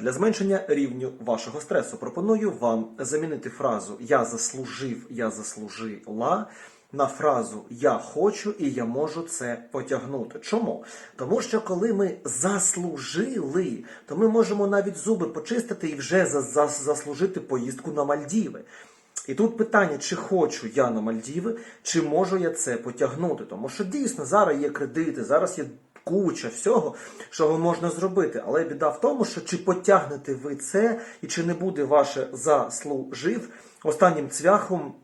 Для зменшення рівню вашого стресу пропоную вам замінити фразу Я заслужив, я заслужила на фразу Я хочу і я можу це потягнути. Чому? Тому що коли ми заслужили, то ми можемо навіть зуби почистити і вже за- за- заслужити поїздку на Мальдіви. І тут питання, чи хочу я на Мальдіви, чи можу я це потягнути. Тому що дійсно зараз є кредити, зараз є куча всього, що можна зробити. Але біда в тому, що чи потягнете ви це, і чи не буде ваше заслужив останнім цвяхом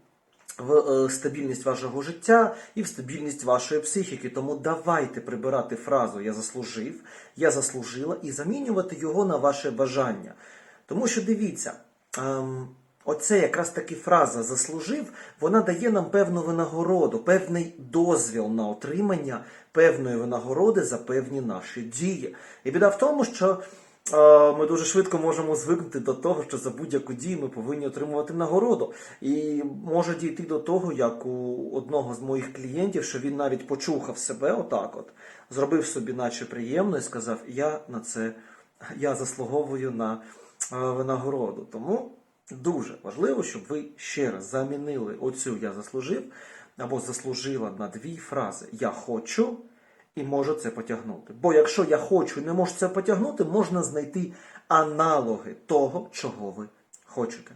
в е, стабільність вашого життя і в стабільність вашої психіки. Тому давайте прибирати фразу Я заслужив, я заслужила і замінювати його на ваше бажання. Тому що дивіться, ем, оце якраз таки фраза заслужив, вона дає нам певну винагороду, певний дозвіл на отримання певної винагороди за певні наші дії. І біда в тому, що е, ми дуже швидко можемо звикнути до того, що за будь-яку дію ми повинні отримувати нагороду. І може дійти до того, як у одного з моїх клієнтів, що він навіть почухав себе отак, от зробив собі, наче приємно, і сказав: Я на це я заслуговую на е, винагороду. Тому дуже важливо, щоб ви ще раз замінили оцю я заслужив або заслужила на дві фрази Я хочу і можу це потягнути. Бо якщо я хочу і не можу це потягнути, можна знайти аналоги того, чого ви хочете.